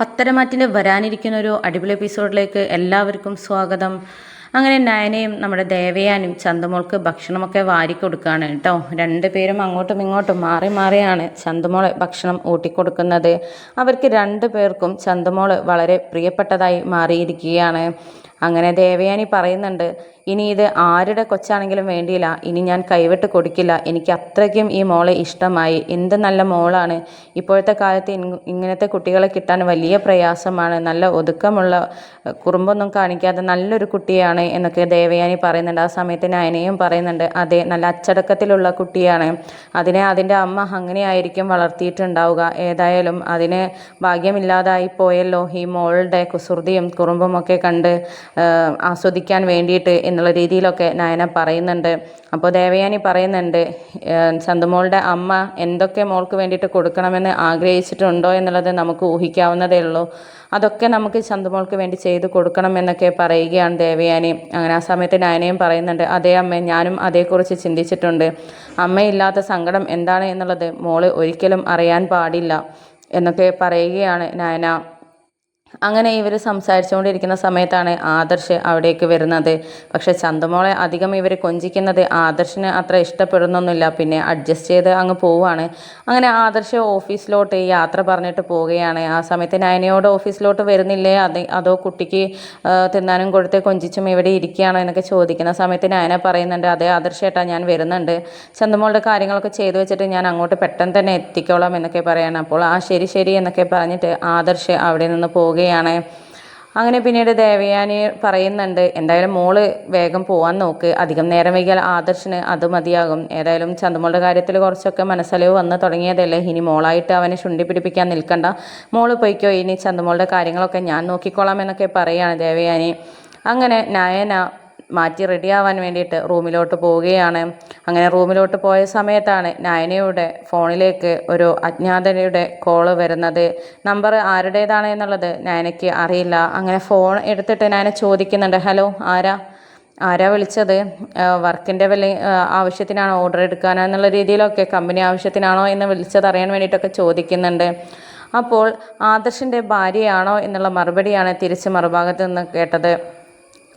പത്തരമാറ്റിന്റെ വരാനിരിക്കുന്ന ഒരു അടിപൊളി എപ്പിസോഡിലേക്ക് എല്ലാവർക്കും സ്വാഗതം. അങ്ങനെ നയനയും നമ്മുടെ ദേവയാനും ചന്തമോൾക്ക് ഭക്ഷണമൊക്കെ വാരി കൊടുക്കുകയാണ് കേട്ടോ രണ്ടുപേരും അങ്ങോട്ടും ഇങ്ങോട്ടും മാറി മാറിയാണ് ചന്തമോളെ ഭക്ഷണം ഊട്ടിക്കൊടുക്കുന്നത്. അവർക്ക് രണ്ടു പേർക്കും ചന്തമോൾ വളരെ പ്രിയപ്പെട്ടതായി മാറിയിരിക്കുകയാണ്. അങ്ങനെ ദേവയാനി പറയുന്നുണ്ട് ഇനി ഇത് ആരുടെ കൊച്ചാണെങ്കിലും വേണ്ടിയില്ല. ഇനി ഞാൻ കൈവിട്ട് കൊടുക്കില്ല. എനിക്ക് അത്രയ്ക്കും ഈ മോളെ ഇഷ്ടമായി. എന്ത് നല്ല മോളാണ്. ഇപ്പോഴത്തെ കാലത്ത് ഇങ്ങനത്തെ കുട്ടികളെ കിട്ടാൻ വലിയ പ്രയാസമാണ്. നല്ല ഒതുക്കമുള്ള കുറുമ്പൊന്നും കാണിക്കാതെ നല്ലൊരു കുട്ടിയാണ് എന്നൊക്കെ ദേവയാനി പറയുന്നുണ്ട്. ആ സമയത്ത് നയനയും പറയുന്നുണ്ട്. അതെ നല്ല അച്ചടക്കത്തിലുള്ള കുട്ടിയാണ്. അതിനെ അതിന്റെ അമ്മ അങ്ങനെയായിരിക്കും വളർത്തിയിട്ടുണ്ടാവുക. ഏതായാലും അതിന് ഭാഗ്യമില്ലാതായി പോയല്ലോ ഈ മോളുടെ കുസൃതിയും കുറുമ്പും ഒക്കെ കണ്ട് ആസ്വദിക്കാൻ വേണ്ടിയിട്ട് എന്നുള്ള രീതിയിലൊക്കെ നയന പറയുന്നുണ്ട്. അപ്പോൾ ദേവയാനി പറയുന്നുണ്ട് ചന്തുമോളുടെ അമ്മ എന്തൊക്കെ മോൾക്ക് വേണ്ടിയിട്ട് കൊടുക്കണമെന്ന് ആഗ്രഹിച്ചിട്ടുണ്ടോ എന്നുള്ളത് നമുക്ക് ഊഹിക്കാവുന്നതേ ഉള്ളൂ. അതൊക്കെ നമുക്ക് ചന്തുമോൾക്ക് വേണ്ടി ചെയ്ത് കൊടുക്കണം എന്നൊക്കെ പറയുകയാണ് ദേവയാനി. അങ്ങനെ ആ സമയത്ത് നയനയും പറയുന്നുണ്ട് അതേ അമ്മ ഞാനും അതേക്കുറിച്ച് ചിന്തിച്ചിട്ടുണ്ട്. അമ്മയില്ലാത്ത സങ്കടം എന്താണ് എന്നുള്ളത് മോൾ ഒരിക്കലും അറിയാൻ പാടില്ല എന്നൊക്കെ പറയുകയാണ് നയന. അങ്ങനെ ഇവർ സംസാരിച്ചുകൊണ്ടിരിക്കുന്ന സമയത്താണ് ആദർശ് അവിടേക്ക് വരുന്നത്. പക്ഷെ ചന്തമോളെ അധികം ഇവർ കൊഞ്ചിക്കുന്നത് ആദർശിന് അത്ര ഇഷ്ടപ്പെടുന്നൊന്നുമില്ല. പിന്നെ അഡ്ജസ്റ്റ് ചെയ്ത് അങ്ങ് പോവുകയാണ് അങ്ങനെ ആദർശ് ഓഫീസിലോട്ട് യാത്ര പറഞ്ഞിട്ട് പോവുകയാണ്. ആ സമയത്ത് നയനയോട് ഓഫീസിലോട്ട് വരുന്നില്ലേ? അത് അതോ കുട്ടിക്ക് തിന്നാനും കൊടുത്ത് കൊഞ്ചിച്ചും ഇവിടെ ഇരിക്കുകയാണോ എന്നൊക്കെ ചോദിക്കുന്ന സമയത്ത് നയന പറയുന്നുണ്ട് അതെ ആദർശേട്ടാ ഞാൻ വരുന്നുണ്ട്. ചന്തമോളുടെ കാര്യങ്ങളൊക്കെ ചെയ്തു വെച്ചിട്ട് ഞാൻ അങ്ങോട്ട് പെട്ടെന്ന് തന്നെ എത്തിക്കോളാം എന്നൊക്കെ പറയാണ്. അപ്പോൾ ആ ശരി ശരി എന്നൊക്കെ പറഞ്ഞിട്ട് ആദർശ് അവിടെ നിന്ന് പോവുകയാണ്. അങ്ങനെ പിന്നീട് ദേവയാനി പറയുന്നുണ്ട് എന്തായാലും മോൾ വേഗം പോവാൻ നോക്ക്. അധികം നേരം വൈകിയാൽ ആദർശന് അത് മതിയാകും. ഏതായാലും ചന്തമോളുടെ കാര്യത്തിൽ കുറച്ചൊക്കെ മനസ്സലിവ് വന്ന് തുടങ്ങിയതല്ലേ? ഇനി മോളായിട്ട് അവനെ ശുണ്ടി പിടിപ്പിക്കാൻ നിൽക്കണ്ട. മോൾ പോയിക്കോ. ഇനി ചന്തമോളുടെ കാര്യങ്ങളൊക്കെ ഞാൻ നോക്കിക്കോളാം എന്നൊക്കെ പറയുകയാണ് ദേവയാനി. അങ്ങനെ നയന മാറ്റി റെഡിയാവാൻ വേണ്ടിയിട്ട് റൂമിലോട്ട് പോവുകയാണ്. അങ്ങനെ റൂമിലോട്ട് പോയ സമയത്താണ് നയനയുടെ ഫോണിലേക്ക് ഒരു അജ്ഞാതയുടെ കോൾ വരുന്നത്. നമ്പർ ആരുടേതാണ് എന്നുള്ളത് നയനയ്ക്ക് അറിയില്ല. അങ്ങനെ ഫോൺ എടുത്തിട്ട് നയന ചോദിക്കുന്നുണ്ട്. ഹലോ ആരാ? ആരാ വിളിച്ചത്? വർക്കിന്റെ വല്ല ആവശ്യത്തിനാണോ ഓർഡർ എടുക്കാനോ? എന്നുള്ള രീതിയിലൊക്കെ കമ്പനി ആവശ്യത്തിനാണോ എന്ന് വിളിച്ചത് അറിയാൻ വേണ്ടിയിട്ടൊക്കെ ചോദിക്കുന്നുണ്ട്. അപ്പോൾ ആദർശിന്റെ ഭാര്യയാണോ എന്നുള്ള മറുപടിയാണ് തിരിച്ച് മറുഭാഗത്ത് നിന്ന് കേട്ടത്.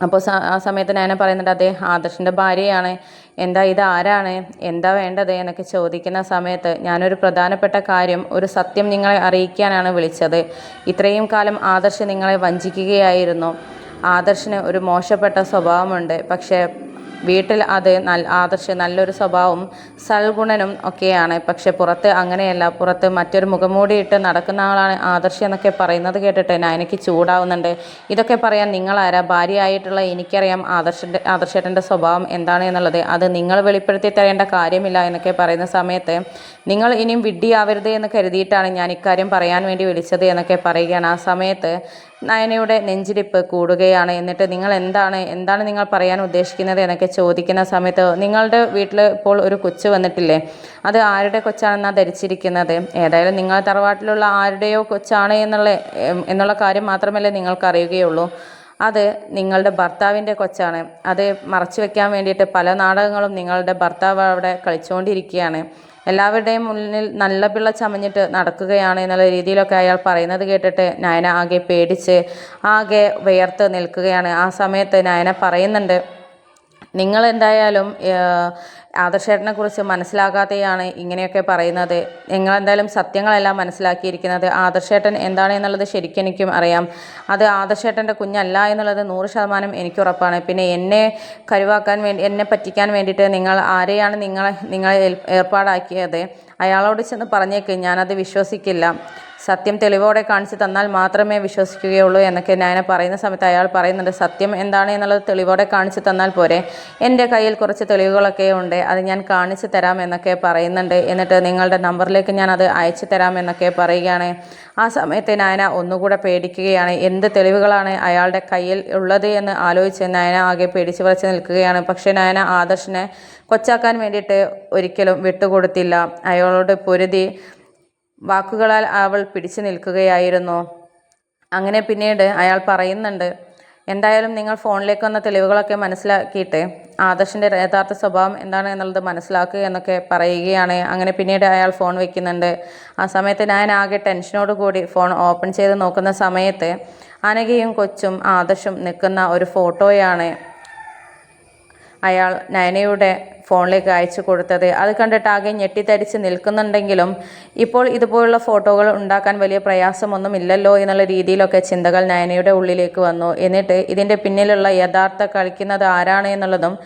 അപ്പോൾ ആ സമയത്ത് ഞാൻ പറയുന്നുണ്ട് അതെ ആദർശിന്റെ ഭാര്യയാണ്. എന്താ ഇത് ആരാണ്? എന്താ വേണ്ടത്? എന്നൊക്കെ ചോദിക്കുന്ന സമയത്ത് ഞാനൊരു പ്രധാനപ്പെട്ട കാര്യം ഒരു സത്യം നിങ്ങളെ അറിയിക്കാനാണ് വിളിച്ചത്. ഇത്രയും കാലം ആദർശ് നിങ്ങളെ വഞ്ചിക്കുകയായിരുന്നു. ആദർശിന് ഒരു മോശപ്പെട്ട സ്വഭാവമുണ്ട്. പക്ഷേ വീട്ടിൽ അത് നല്ല ആദർശ നല്ലൊരു സ്വഭാവവും സൽഗുണനും ഒക്കെയാണ്. പക്ഷെ പുറത്ത് അങ്ങനെയല്ല. പുറത്ത് മറ്റൊരു മുഖംമൂടിയിട്ട് നടക്കുന്ന ആളാണ് ആദർശ എന്നൊക്കെ പറയുന്നത് കേട്ടിട്ട് ഞാൻ എനിക്ക് ചൂടാവുന്നുണ്ട്. ഇതൊക്കെ പറയാൻ നിങ്ങളാരാ? ഭാര്യയായിട്ടുള്ള എനിക്കറിയാം ആദർശന്റെ ആദർശേട്ടന്റെ സ്വഭാവം എന്താണ് എന്നുള്ളത്. അത് നിങ്ങൾ വെളിപ്പെടുത്തി തരേണ്ട കാര്യമില്ല എന്നൊക്കെ പറയുന്ന സമയത്ത് നിങ്ങൾ ഇനിയും വിഡ്ഢിയാവരുത് എന്ന് കരുതിയിട്ടാണ് ഞാൻ ഇക്കാര്യം പറയാൻ വേണ്ടി വിളിച്ചത് എന്നൊക്കെ പറയുകയാണ്. ആ സമയത്ത് നയനയുടെ നെഞ്ചിരിപ്പ് കൂടുകയാണ്. എന്നിട്ട് നിങ്ങൾ എന്താണ് എന്താണ് നിങ്ങൾ പറയാൻ ഉദ്ദേശിക്കുന്നത് എന്നൊക്കെ ചോദിക്കുന്ന സമയത്ത് നിങ്ങളുടെ വീട്ടിൽ ഇപ്പോൾ ഒരു കൊച്ചു വന്നിട്ടില്ലേ? അത് ആരുടെ കൊച്ചാണെന്നാണ് ധരിച്ചിരിക്കുന്നത്? ഏതായാലും നിങ്ങൾ തറവാട്ടിലുള്ള ആരുടെയോ കൊച്ചാണ് എന്നുള്ള എന്നുള്ള കാര്യം മാത്രമല്ലേ നിങ്ങൾക്ക് അറിയുകയുള്ളൂ. അത് നിങ്ങളുടെ ഭർത്താവിന്റെ കൊച്ചാണ്. അത് മറച്ചു വെക്കാൻ വേണ്ടിയിട്ട് പല നാടകങ്ങളും നിങ്ങളുടെ ഭർത്താവ് അവിടെ കളിച്ചുകൊണ്ടിരിക്കുകയാണ്. എല്ലാവരുടെയും മുന്നിൽ നല്ല പിള്ള ചമഞ്ഞിട്ട് നടക്കുകയാണ് എന്നുള്ള രീതിയിലൊക്കെ അയാൾ പറയുന്നത് കേട്ടിട്ട് നയന ആകെ പേടിച്ച് ആകെ വിയർത്ത് നിൽക്കുകയാണ്. ആ സമയത്ത് നയന പറയുന്നുണ്ട് നിങ്ങൾ എന്തായാലും ആദർശേട്ടനെ കുറിച്ച് മനസ്സിലാകാതെയാണ് ഇങ്ങനെയൊക്കെ പറയുന്നത്. നിങ്ങൾ എന്തായാലും സത്യങ്ങളെല്ലാം മനസ്സിലാക്കിയിരിക്കുന്നത്. ആദർശേട്ടൻ എന്താണ് എന്നുള്ളത് ശരിക്കും എനിക്കും അറിയാം. അത് ആദർശേട്ടന്റെ കുഞ്ഞല്ല എന്നുള്ളത് നൂറ് ശതമാനം എനിക്ക് ഉറപ്പാണ്. പിന്നെ എന്നെ കരുവാക്കാൻ വേണ്ടി എന്നെ പറ്റിക്കാൻ വേണ്ടിയിട്ട് നിങ്ങൾ ആരെയാണ് നിങ്ങളെ നിങ്ങളെ ഏർപ്പാടാക്കിയത്? അയാളോട് ചെന്ന് പറഞ്ഞേക്ക്. ഞാനത് വിശ്വസിക്കില്ല. സത്യം തെളിവോടെ കാണിച്ചു തന്നാൽ മാത്രമേ വിശ്വസിക്കുകയുള്ളൂ എന്നൊക്കെ ഞാൻ പറയുന്ന സമയത്ത് അയാൾ പറയുന്നുണ്ട് സത്യം എന്താണ് എന്നുള്ളത് തെളിവോടെ കാണിച്ചു തന്നാൽ പോരെ. എന്റെ കയ്യിൽ കുറച്ച് തെളിവുകളൊക്കെ ഉണ്ട് അത് ഞാൻ കാണിച്ചു തരാം എന്നൊക്കെ പറയുന്നുണ്ട്. എന്നിട്ട് നിങ്ങളുടെ നമ്പറിലേക്ക് ഞാൻ അത് അയച്ചു തരാം എന്നൊക്കെ പറയുകയാണ്. ആ സമയത്ത് നായന ഒന്നുകൂടെ പേടിക്കുകയാണ്. എന്ത് തെളിവുകളാണ് അയാളുടെ കയ്യിൽ ഉള്ളത് എന്ന് ആലോചിച്ച് നയന ആകെ പേടിച്ച് വരച്ച് നിൽക്കുകയാണ്. പക്ഷേ നായന ആദർശിനെ കൊച്ചാക്കാൻ വേണ്ടിയിട്ട് ഒരിക്കലും വിട്ടുകൊടുത്തില്ല. അയാളോട് പൊരുതി വാക്കുകളാൽ അവൾ പിടിച്ചു നിൽക്കുകയായിരുന്നു. അങ്ങനെ പിന്നീട് അയാൾ പറയുന്നുണ്ട് എന്തായാലും നിങ്ങൾ ഫോണിലേക്ക് വന്ന തെളിവുകളൊക്കെ മനസ്സിലാക്കിയിട്ട് ആദർശിന്റെ യഥാർത്ഥ സ്വഭാവം എന്താണ് എന്നുള്ളത് മനസ്സിലാക്കുക എന്നൊക്കെ പറയുകയാണ്. അങ്ങനെ പിന്നീട് അയാൾ ഫോൺ വയ്ക്കുന്നുണ്ട് ആ സമയത്ത് ഞാൻ ആകെ ടെൻഷനോട് കൂടി ഫോൺ ഓപ്പൺ ചെയ്ത് നോക്കുന്ന സമയത്ത് അനഘയും കൊച്ചും ആദർശും നിൽക്കുന്ന ഒരു ഫോട്ടോയാണ്. അയാൾ നയനയുടെ ഫോണിലേക്ക് അയച്ചു കൊടുത്തത്. അത് കണ്ടിട്ട് ആകെ ഞെട്ടിത്തരിച്ച് നിൽക്കുന്നുണ്ടെങ്കിലും ഇപ്പോൾ ഇതുപോലുള്ള ഫോട്ടോകൾ ഉണ്ടാക്കാൻ വലിയ പ്രയാസമൊന്നും ഇല്ലല്ലോ എന്നുള്ള രീതിയിലൊക്കെ ചിന്തകൾ നയനയുടെ ഉള്ളിലേക്ക് വന്നു. എന്നിട്ട് ഇതിന്റെ പിന്നിലുള്ള യഥാർത്ഥ കളിക്കുന്നത് ആരാണ് എന്നുള്ളതും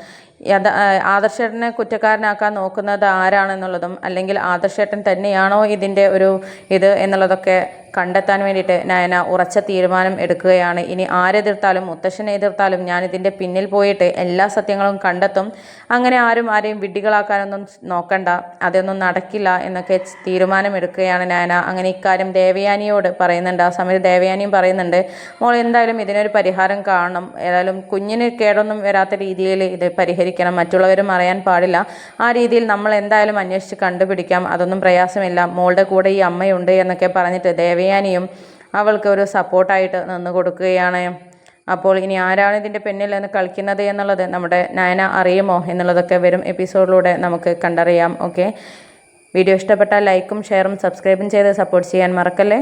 ആദർശേട്ടനെ കുറ്റക്കാരനാക്കാൻ നോക്കുന്നത് ആരാണെന്നുള്ളതും അല്ലെങ്കിൽ ആദർശേട്ടൻ തന്നെയാണോ ഇതിന്റെ ഒരു ഇത് എന്നുള്ളതൊക്കെ കണ്ടെത്താൻ വേണ്ടിയിട്ട് നയന ഉറച്ച തീരുമാനം എടുക്കുകയാണ്. ഇനി ആരെതിർത്താലും മുത്തശ്ശനെ എതിർത്താലും ഞാൻ ഇതിന്റെ പിന്നിൽ പോയിട്ട് എല്ലാ സത്യങ്ങളും കണ്ടെത്തും. അങ്ങനെ ആരും ആരെയും വിഡ്ഢികളാക്കാനൊന്നും നോക്കണ്ട. അതൊന്നും നടക്കില്ല എന്നൊക്കെ തീരുമാനം എടുക്കുകയാണ് നയന. അങ്ങനെ ഇക്കാര്യം ദേവയാനിയോട് പറയുന്നുണ്ട്. ആ സമയത്ത് ദേവയാനിയും പറയുന്നുണ്ട് മോൾ എന്തായാലും ഇതിനൊരു പരിഹാരം കാണണം. ഏതായാലും കുഞ്ഞിന് കേടൊന്നും വരാത്ത രീതിയിൽ ഇത് പരിഹരിക്കണം. മറ്റുള്ളവരും അറിയാൻ പാടില്ല. ആ രീതിയിൽ നമ്മൾ എന്തായാലും അന്വേഷിച്ച് കണ്ടുപിടിക്കാം. അതൊന്നും പ്രയാസമില്ല. മോളുടെ കൂടെ ഈ അമ്മയുണ്ട് എന്നൊക്കെ പറഞ്ഞിട്ട് ദേവയാനിയും അവൾക്ക് ഒരു സപ്പോർട്ടായിട്ട് നിന്ന് കൊടുക്കുകയാണ്. അപ്പോൾ ഇനി ആരാണ് ഇതിന്റെ പിന്നിൽ നിന്ന് കളിക്കുന്നത് എന്നുള്ളത് നമ്മുടെ നയന അറിയുമോ എന്നുള്ളതൊക്കെ വരും എപ്പിസോഡിലൂടെ നമുക്ക് കണ്ടറിയാം. ഓക്കെ? വീഡിയോ ഇഷ്ടപ്പെട്ടാൽ ലൈക്കും ഷെയറും സബ്സ്ക്രൈബും ചെയ്ത് സപ്പോർട്ട് ചെയ്യാൻ മറക്കല്ലേ?